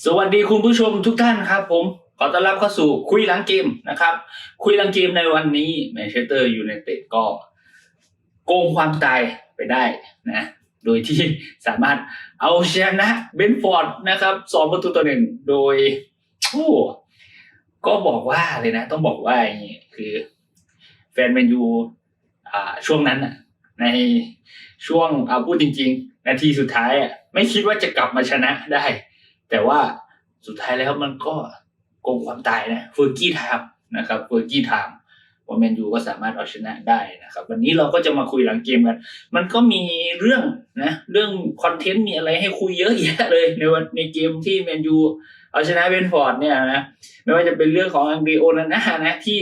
สวัสดีคุณผู้ชมทุกท่านครับผม ขอต้อนรับเข้าสู่คุยหลังเกมนะครับ คุยหลังเกมในวันนี้แมนเชสเตอร์ยูไนเต็ดก็โกงความตายไปได้นะ โดยที่สามารถเอาชนะเบนฟอร์ดนะครับสองประตูต่อหนึ่งโดยโอ้ก็บอกว่าเลยนะ ต้องบอกว่าอย่างนี้คือ แฟนแมนยูอ่าช่วงนั้นน่ะในช่วงเอาพูดจริง ๆ นาทีสุดท้ายอะไม่คิดว่าจะกลับมาชนะได้ แต่ว่าสุดท้ายแล้วมันก็โกงความตายนะเฟอร์กี้ไทม์นะครับเฟอร์กี้ไทม์ว่าแมนยูก็สามารถเอาชนะได้นะครับ วันนี้เราก็จะมาคุยหลังเกมกัน มันก็มีเรื่องนะเรื่องคอนเทนต์มีอะไรให้คุยเยอะแยะเลยในวันในเกมที่แมนยูเอาชนะเบนฟอร์ดเนี่ยนะไม่ว่าจะเป็นเรื่องของอังกฤษโอนาน่านะที่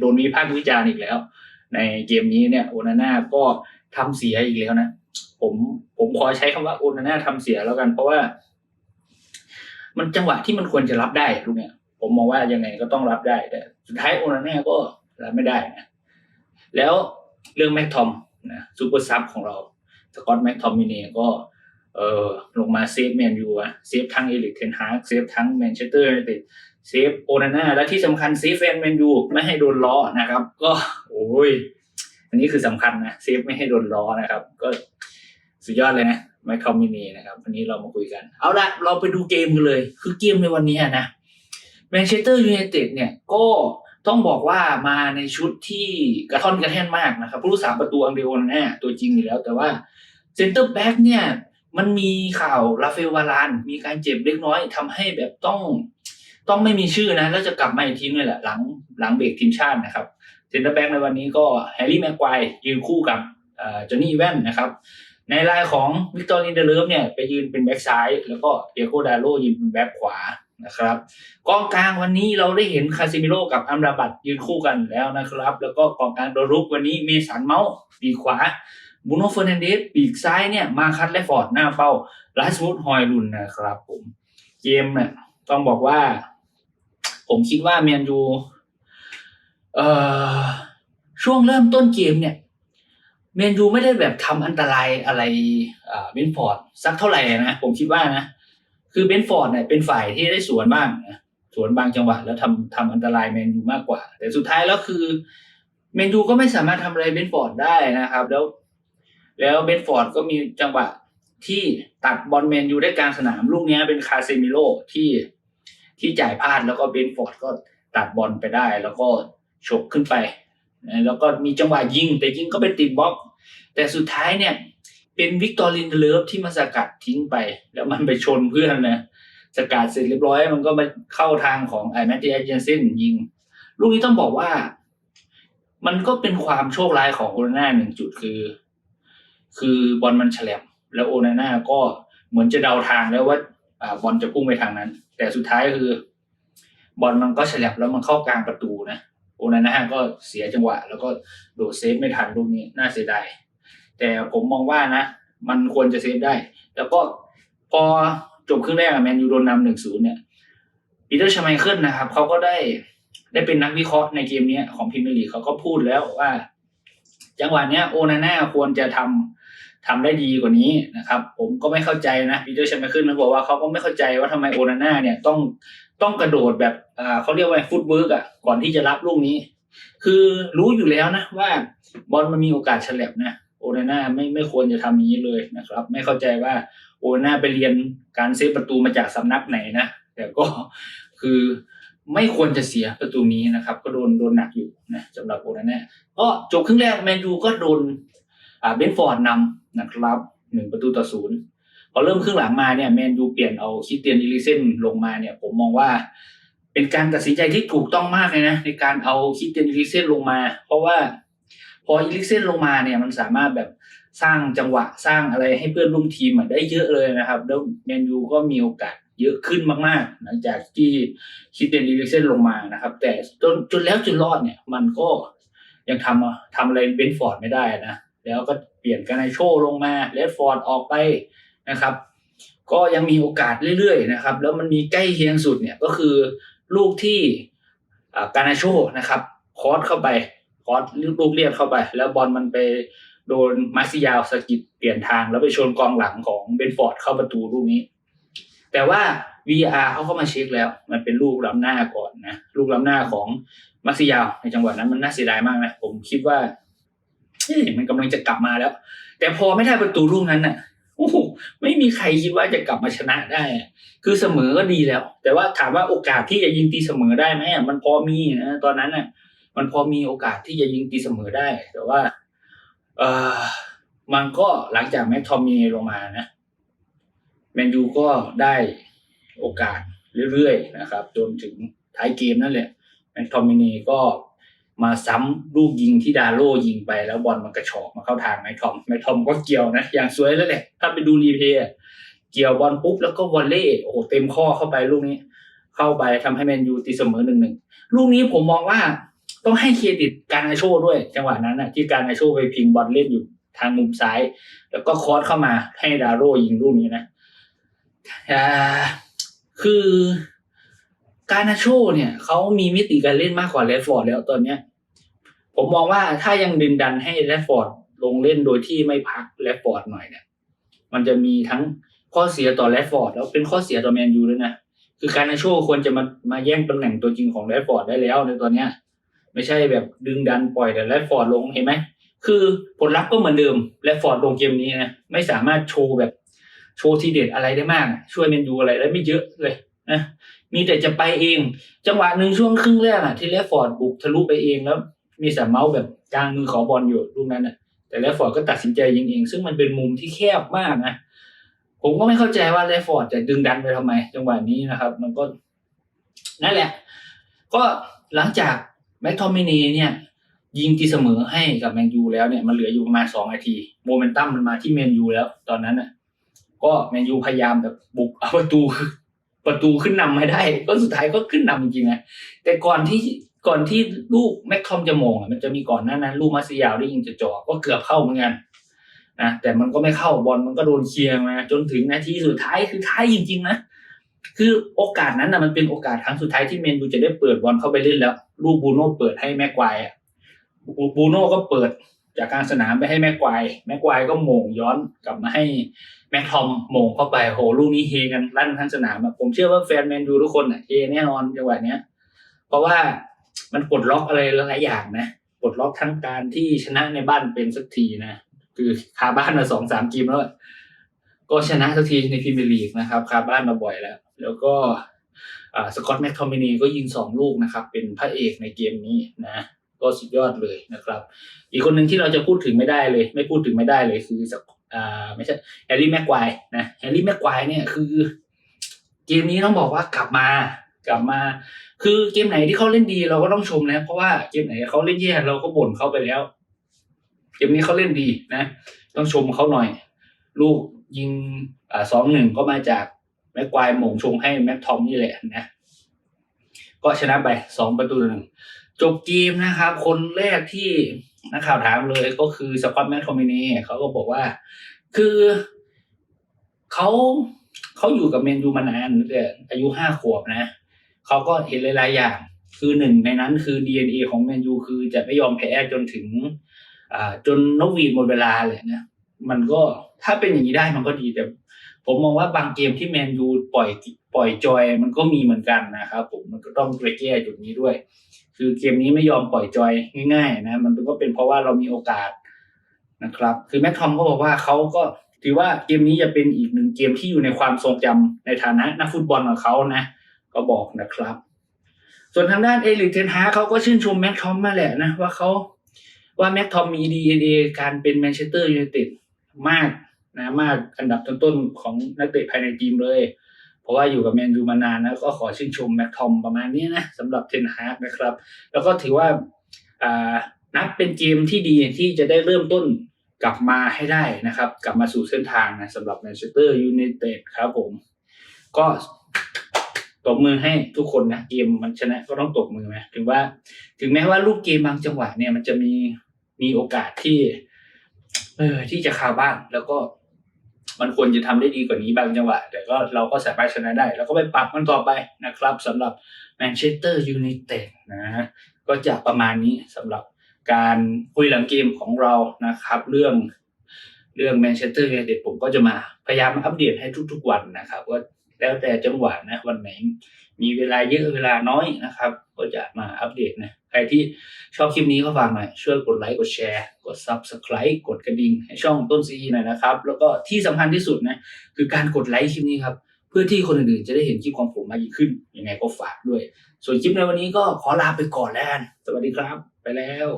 โดนวิพากษ์วิจารณ์อีกแล้ว ในเกมนี้เนี่ยโอนาน่าก็ทำเสียอีกแล้วนะ ผมผมขอใช้คำว่าโอนาน่าทำเสียแล้วกัน เพราะว่า มันจังหวะที่มันควรจะรับได้ลูกเนี่ย ผมมองว่ายังไงก็ต้องรับได้แต่ สุดท้ายโอนาน่าก็รับไม่ได้นะแล้วเรื่องแม็กทอมนะซูเปอร์ซับของเราสกอตแม็กทอมมิเน่ก็เออลงมาเซฟแมนยูอะเซฟทั้งเอลิกเทนฮาร์กเซฟทั้งแมนเชสเตอร์ยูไนเต็ดเซฟโอนาน่าและที่สำคัญเซฟแฟนแมนยูไม่ให้โดนล้อนะครับ ก็โอ้ยอันนี้คือสำคัญนะเซฟไม่ให้โดนล้อนะครับ ก็สุดยอดเลยนะ ไมค์คอมมินีนะครับวันนี้เรามาคุยกัน เอาละเราไปดูเกมกันเลย คือเกมในวันนี้นะแมนเชสเตอร์ยูไนเต็ดเนี่ยก็ต้องบอกว่ามาในชุดที่กระท่อนกระแท่นมากนะครับผู้รักษาประตูอังเดโอนาน่าตัวจริงอยู่แล้ว แต่ว่าเซนเตอร์แบ็กเนี่ย มันมีข่าวราฟเอลวาราน มีการเจ็บเล็กน้อยทำให้แบบต้อง ต้องไม่มีชื่อนะ แล้วจะกลับมาอีกทีนึงแหละ หลังหลังเบรกทีมชาตินะครับเซนเตอร์แบ็กในวันนี้ก็แฮร์รี่แม็กควายยืนคู่กับจอห์นนี่แวนนะครับ ในรายของวิกตอรีนเดเลฟเนี่ยไปยืนเป็นแบ็กซ้ายแล้วก็เดียโกดาโลยืนเป็นแบ็กขวานะครับกองกลางวันนี้เราได้เห็นคาซิมิโลกับอัมราบัตยืนคู่กันแล้วนะครับ แล้วก็กองกลางโดรุกวันนี้เมสันเมาส์ปีกขวาบูโนเฟอร์นันเดสปีกซ้ายเนี่ยมาคัตและฟอร์ดหน้าเป้าลาสมุดฮอยลุนนะครับผมเกมเนี่ยต้องบอกว่า ผมคิดว่าแมนยูเอ่อช่วงเริ่มต้นเกมเนี่ย เมนยูไม่ได้แบบทำอันตรายอะไรเบนฟอร์ดสักเท่าไหร่นะผมคิดว่านะคือเบนฟอร์ดเนี่ยเป็นฝ่ายที่ได้สวนบ้างนะสวนบางจังหวะแล้วทำทำอันตรายแมนยูมากกว่า แต่สุดท้ายแล้วคือเมนยูก็ไม่สามารถทำอะไรเบนฟอร์ดได้นะครับ แล้ว แล้วเบนฟอร์ดก็มีจังหวะที่ตัดบอลแมนยูได้กลางสนามลูกนี้เป็นคาเซมิโลที่ที่จ่ายพลาดแล้วก็เบนฟอร์ดก็ตัดบอลไปได้ แล้วก็ฉกขึ้นไป แล้วก็มีจังหวะยิง แต่ยิงก็เป็นติดบล็อก แต่สุดท้ายเนี่ยเป็นวิกตอรินเลิฟที่มาสกัดทิ้งไป แล้วมันไปชนเพื่อนนะสกัดเสร็จเรียบร้อย มันก็มาเข้าทางของไอแมตติเอเจนเซนยิง ลูกนี้ต้องบอกว่า มันก็เป็นความโชคร้ายของโอนาน่าหนึ่งจุดคือ คือบอลมันฉลบแล้วโอนาน่าก็เหมือนจะเดาทางแล้วว่าอบอลจะพุ่งไปทางนั้น แต่สุดท้ายคือบอลมันก็ฉลบแล้วมันเข้ากลางประตูนะ โอนาน่าก็เสียจังหวะ แล้วก็โดดเซฟไม่ทันลูกนี้น่าเสียดายแต่ผมมองว่านะ มันควรจะเซฟได้ แล้วก็พอจบครึ่งแรกแมนยูโดนนำหนึ่งศูนย์เนี่ยปีเตอร์ชไมเคิลนะครับเขาก็ได้ได้เป็นนักวิเคราะห์ในเกมนี้ของพรีเมียร์ลีเขาก็พูดแล้วว่า จังหวะเนี้ยโอนาน่าควรจะทำทำได้ดีกว่านี้นะครับ ผมก็ไม่เข้าใจนะปีเตอร์ชไมเคิลเขาบอกว่าเขาก็ไม่เข้าใจว่าทำไมโอนาน่าเนี่ยต้อง ต้องกระโดดแบบอ่าเขาเรียกว่าฟุตเวิร์กอะก่อนที่จะรับลูกนี้ คือรู้อยู่แล้วนะว่าบอลมันมีโอกาสฉลับนะโอนาน่าไม่ไม่ควรจะทำอย่างนี้เลยนะครับ ไม่เข้าใจว่าโอนาน่าไปเรียนการเซฟประตูมาจากสำนักไหนนะแต่ก็คือไม่ควรจะเสียประตูนี้นะครับ ก็โดนโดนหนักอยู่นะสำหรับโอนาน่าก็จบครึ่งแรกแมนยูก็โดนอ่าเบนฟอร์ดนำนะครับหนึ่งประตูต่อศูนย์ พอเริ่มครึ่งหลังมาเนี่ยแมนยูเปลี่ยนเอาคริสเตียนอิลิเซนลงมาเนี่ยผมมองว่า เป็นการตัดสินใจที่ถูกต้องมากเลยนะในการเอาคริสเตียนอิลิเซนลงมา เพราะว่าพออิลิเซนลงมาเนี่ยมันสามารถแบบสร้างจังหวะสร้างอะไรให้เพื่อนร่วมทีมได้เยอะเลยนะครับ แล้วแมนยูก็มีโอกาสเยอะขึ้นมากๆ หลังจากที่คริสเตียนอิลิเซนลงมานะครับ แต่จนจนแล้วจนรอดเนี่ย มันก็ยังทำทำอะไรเบนฟอร์ดไม่ได้นะ แล้วก็เปลี่ยนการไนโชลงมาเลดฟอร์ดออกไป นะครับ ก็ยังมีโอกาสเรื่อยๆนะครับ แล้วมันมีใกล้เคียงสุดเนี่ยก็คือลูกที่การนาโชนะครับ คอสเข้าไปคอสลูกเลียดเข้าไป แล้วบอลมันไปโดนมาซิยาวสกิดเปลี่ยนทาง แล้วไปชนกองหลังของเบนฟอร์ดเข้าประตูลูกนี้ แต่ว่า VR เขาก็มาเช็คแล้ว มันเป็นลูกล้ำหน้าก่อนนะลูกล้ำหน้าของมักซิยาวในจังหวะนั้นมันน่าเสียดายมากนะผมคิดว่ามันกำลังจะกลับมาแล้ว แต่พอไม่ได้ประตูลูกนั้นน่ะ โอ้โหไม่มีใครคิดว่าจะกลับมาชนะได้ คือเสมอก็ดีแล้ว แต่ว่าถามว่าโอกาสที่จะยิงตีเสมอได้ไหมมันพอมีนะตอนนั้นน่ะ มันพอมีโอกาสที่จะยิงตีเสมอได้ แต่ว่า เออมันก็หลังจากแม็กทอมมีลงมานะแมนยูก็ได้โอกาสเรื่อยๆนะครับ จนถึงท้ายเกมนั่นแหละแม็กทอมมินีก็ มาซ้ำลูกยิงที่ดาโลยิงไปแล้วบอลมันกระชอกมาเข้าทางแม็กทอมแม็กทอมก็เกี่ยวนะอย่างสวยแล้วแหละถ้าไปดูรีเพย์เกี่ยวบอลปุ๊บแล้วก็วอลเล่โอ้โหเต็มข้อเข้าไปลูกนี้ เข้าไปทำให้แมนยูตีเสมอหนึ่งหนึ่งลูกนี้ผมมองว่าต้องให้เครดิตการนาโชด้วย จังหวะนั้นนะที่การนาโชไปพิงบอลเล่นอยู่ทางมุมซ้าย แล้วก็คอร์สเข้ามาให้ดาโรยิงลูกนี้นะอ่าคือ การนาโชเนี่ยเขามีมิติการเล่นมากกว่าแรดฟอร์ดแล้วตอนเนี้ย ผมมองว่าถ้ายังดึงดันให้แรดฟอร์ดลงเล่นโดยที่ไม่พักแรดฟอร์ดหน่อยเนี่ย มันจะมีทั้งข้อเสียต่อแรดฟอร์ดแล้วเป็นข้อเสียต่อแมนยูด้วยนะคือการนาโชควรจะมามาแย่งตำแหน่งตัวจริงของแรดฟอร์ดได้แล้วในตอนเนี้ย ไม่ใช่แบบดึงดันปล่อยแต่แรดฟอร์ดลงเห็นไหมคือผลลัพธ์ก็เหมือนเดิมแรดฟอร์ดลงเกมนี้นะไม่สามารถโชว์แบบโชว์ทีเด็ดอะไรได้มาก ช่วยเมนยูอะไรได้ไม่เยอะเลยนะ มีแต่จะไปเอง จังหวะหนึ่งช่วงครึ่งแรกอะที่แรดฟอร์ดบุกทะลุไปเองแล้ว มีสามเมาส์แบบกลางมือขอบอลอยู่ลูกนั้นอะแต่แรดฟอร์ดก็ตัดสินใจยิงเอง ซึ่งมันเป็นมุมที่แคบมากนะผมก็ไม่เข้าใจว่าแรดฟอร์ดจะดึงดันไปทำไม จังหวะนี้นะครับ มันก็นั่นแหละ ก็หลังจากแม็กทอมมินีเนี่ย ยิงตีเสมอให้กับแมนยูแล้วเนี่ยมันเหลืออยู่ประมาณสองนาทีโมเมนตัมมันมาที่แมนยูแล้ว ตอนนั้นน่ะ ก็แมนยูพยายามแบบบุกเอาประตู ประตูขึ้นนำให้ได้ ก็สุดท้ายก็ขึ้นนำจริงๆนะแต่ก่อนที่ก่อนที่ลูกแม็กทอมจะมงอะมันจะมีก่อนหน้านั้นลูกมาซิยาวได้ยิงจะจ่อก็เกือบเข้าเหมือนกันนะแต่มันก็ไม่เข้าบอลมันก็โดนเคลียร์มาจนถึงนาทีสุดท้ายคือท้ายจริงๆนะคือโอกาสนั้นนะมันเป็นโอกาสครั้งสุดท้ายที่เมนยูจะได้เปิดบอลเข้าไปเล่นแล้ว ลูกบูโน่เปิดให้แม็กควายอะบูโน่ก็เปิด จากกางสนามไปให้แม็กควายแม็กควายก็โหม่งย้อนกลับมาให้แม็กทอมโหม่งเข้าไปโหลูกนี้เฮกันลั่นทั้งสนามผมเชื่อว่าแฟนแมนยูทุกคนอะเฮแน่นอนจังหวะเนี้ย เพราะว่ามันปลดล็อกอะไรหลายอย่างนะปลดล็อกทั้งการที่ชนะในบ้านเป็นสักทีนะคือคาบ้านมาสองสามเกมแล้วก็ชนะสักทีในพรีเมียร์ลีกนะครับคาบ้านมาบ่อยแล้ว แล้วก็สกอตแม็กทอมินีก็ยิงสองลูกนะครับ เป็นพระเอกในเกมนี้นะ ก็สุดยอดเลยนะครับ อีกคนหนึ่งที่เราจะพูดถึงไม่ได้เลย ไม่พูดถึงไม่ได้เลยคือสกอ่าไม่ใช่แฮร์รี่แม็กควายนะแฮร์รี่แม็กควายเนี่ยคือ เกมนี้ต้องบอกว่ากลับมากลับมา คือเกมไหนที่เขาเล่นดีเราก็ต้องชมนะ เพราะว่าเกมไหนเขาเล่นแย่เราก็บ่นเขาไปแล้ว เกมนี้เขาเล่นดีนะ ต้องชมเขาหน่อย ลูกยิงอ่าสองหนึ่งก็มาจากแม็กควายหม่งชงให้แม็กทอมนี่แหละนะก็ชนะไปสองประตูหนึ่ง จบเกมนะครับ คนแรกที่นักข่าวถามเลยก็คือสกอตแม็กทอมินีเขาก็บอกว่า คือเขาเขาอยู่กับเมนยูมานานตั้งแต่อายุห้าขวบนะเขาก็เห็นหลายๆอย่าง คือหนึ่งในนั้นคือ DNA ของแมนยูคือจะไม่ยอมแพ้จนถึงอ่าจนนกหวีดหมดเวลาเลยนะ มันก็ถ้าเป็นอย่างนี้ได้มันก็ดีแต่ผมมองว่าบางเกมที่แมนยูปล่อยปล่อยจอย มันก็มีเหมือนกันนะครับผมมันก็ต้องไปแก้จุดนี้ด้วย คือเกมนี้ไม่ยอมปล่อยจอยง่าย ๆ นะ มันก็เป็นเพราะว่าเรามีโอกาสนะครับ คือแม็กทอมก็บอกว่าเขาก็ถือว่าเกมนี้จะเป็นอีกหนึ่งเกมที่อยู่ในความทรงจำในฐานะนักฟุตบอลของเขานะ ก็บอกนะครับ ส่วนทางด้านเอลิกเทนฮาเขาก็ชื่นชมแม็กทอมมาแหละนะ ว่าเขาว่าแม็กทอมมีดีเอการเป็นแมนเชสเตอร์ยูไนเต็ดมากนะมากอันดับต้นๆของนักเตะภายในทีมเลย เพราะว่าอยู่กับแมนยูมานานนะก็ขอชื่นชมแม็กทอมประมาณนี้นะสำหรับเทนฮาร์กนะครับ แล้วก็ถือว่าอ่านับเป็นเกมที่ดีที่จะได้เริ่มต้นกลับมาให้ได้นะครับ กลับมาสู่เส้นทางนะสำหรับแมนเชสเตอร์ยูไนเต็ดครับผม ก็ตบมือให้ทุกคนนะเกมมันชนะก็ต้องตบมือไหมถึงว่า ถึงแม้ว่าลูกเกมบางจังหวะเนี่ยมันจะมีมีโอกาสที่ เออที่จะคาบ้างแล้วก็ มันควรจะทำได้ดีกว่านี้บางจังหวะ แต่ก็เราก็สามารถชนะได้ แล้วก็ไปปรับมันต่อไปนะครับสำหรับแมนเชสเตอร์ยูไนเต็ดนะ ก็จะประมาณนี้สำหรับการคุยหลังเกมของเรานะครับ เรื่องเรื่องแมนเชสเตอร์ยูไนเต็ดผมก็จะมาพยายามมาอัปเดตให้ทุกๆวันนะครับว่าแล้วแต่จังหวะนะวันไหน มีเวลาเยอะเวลาน้อยนะครับ ก็จะมาอัปเดตนะ ใครที่ชอบคลิปนี้ก็ฝากหน่อย ช่วยกดไลค์ กดแชร์ กด Subscribe กดกระดิ่งให้ช่องต้นซีหน่อยนะครับ แล้วก็ที่สำคัญที่สุดนะ คือการกดไลค์คลิปนี้ครับ เพื่อที่คนอื่นๆจะได้เห็นคลิปของผมมากยิ่งขึ้น ยังไงก็ฝากด้วย ส่วนคลิปในวันนี้ก็ขอลาไปก่อนแล้วกันสวัสดีครับ ไปแล้ว